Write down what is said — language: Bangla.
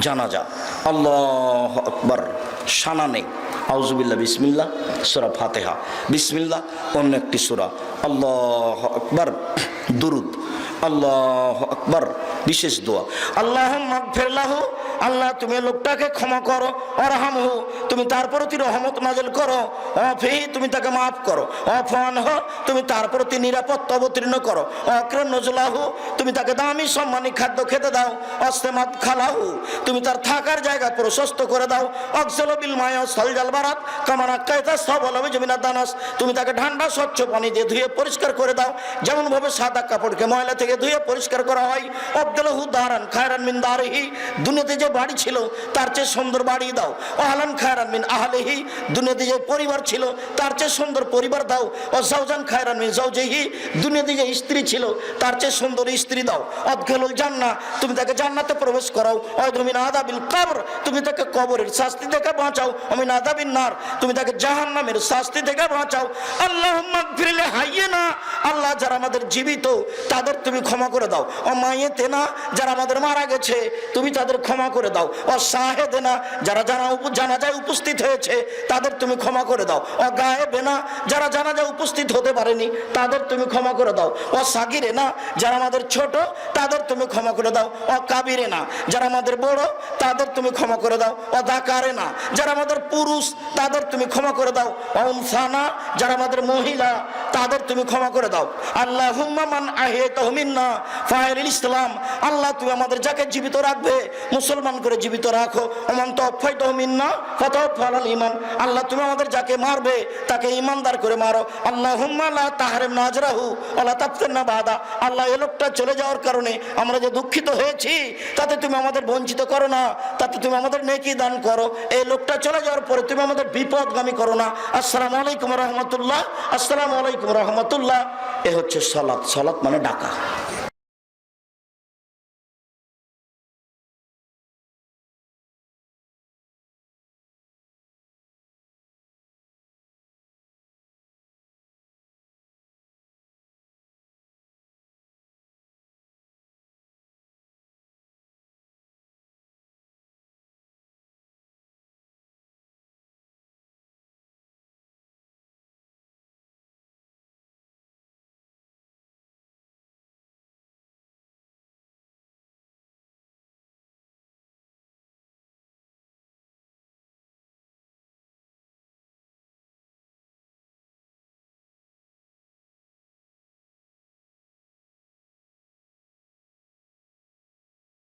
জানাজা। আল্লাহ আকবর। সানানে আউজুবিল্লা বিসমিল্লা সুরা ফাতেহা। বিসমিল্লা অন্য একটি সুরা। আল্লাহ আকবর। দুরুদ। আল্লাহ আকবর। বিশেষ দোয়া। আল্লাহ ফেরলাহ আল্লাহ তুমি লোকটাকে ক্ষমা করো অরহাম হো তুমি তার প্রতি রহমত নাজল করো, অফি, তুমি তাকে মাফ করো অফান হো তুমি তার প্রতি নিরাপত্তা অবতীর্ণ করো অক্র নজলাহু, তুমি তাকে দামি সম্মানী খাদ্য খেতে দাও অস্তেমাত খালাহু, তুমি তার থাকার জায়গা প্রশস্ত করে দাও অক্সল বিল মায়া সলজাল বারাত, কামানা কায়তা সব অলবে জমিনা দানাস, তুমি তাকে ঠান্ডা স্বচ্ছ পানি দিয়ে ধুয়ে পরিষ্কার করে দাও, যেমনভাবে সাদা কাপড়কে ময়লা থেকে ধুয়ে পরিষ্কার করা হয় জান্নাতে প্রবেশ করাও। আদাবিল কবর, তুমি তাকে কবরের শাস্তি থেকে বাঁচাও। অমিন আদাবিন নার, তুমি তাকে জাহান্নামের শাস্তি থেকে বাঁচাও। আল্লাহ ফিরলে হাইয়ে না আল্লাহ যারা আমাদের জীবিত, তাদের তুমি ক্ষমা করে দাও। ও মাইয়েতে না যারা আমাদের মারা গেছে, তুমি তাদের ক্ষমা করে দাও। ও শাহেদে না যারা জানা জানাজায় উপস্থিত হয়েছে, তাদের তুমি ক্ষমা করে দাও। ও গায়েবে না যারা জানাজায় উপস্থিত হতে পারেনি, তাদের তুমি ক্ষমা করে দাও। ও সাগিরে না যারা আমাদের ছোট, তাদের তুমি ক্ষমা করে দাও। ও কাবিরে না যারা আমাদের বড়, তাদের তুমি ক্ষমা করে দাও। ও দাকারে না যারা আমাদের পুরুষ, তাদের তুমি ক্ষমা করে দাও। ও উনসানা যারা আমাদের মহিলা তাদের তুমি ক্ষমা করে দাও। আল্লাহ হুম্মান আহে তহমিন্না ফাহের ইসলাম। আল্লাহ তুমি আমাদের যাকে জীবিত রাখবে, মুসলমান করে জীবিত রাখো। ওমান তফাই তহমিন্না ফলাল ইমান। আল্লাহ তুমি আমাদের যাকে মারবে, তাকে ইমানদার করে মারো। আল্লাহ হুম্মাল্লাহ তাহারেম নাজরাহু আল্লাহ তাপতেন না বাদা। আল্লাহ এ লোকটা চলে যাওয়ার কারণে আমরা যে দুঃখিত হয়েছি, তাতে তুমি আমাদের বঞ্চিত করো না, তাতে তুমি আমাদের নেকি দান করো। এই লোকটা চলে যাওয়ার পরে তুমি আমাদের বিপদগামী করো না। আসসালামু আলাইকুম রহমতুল্লাহ। আসসালামু আলাইকুম। রহমতুল্লাহ এ হচ্ছে সলাৎ সলাৎ মানে ডাকা।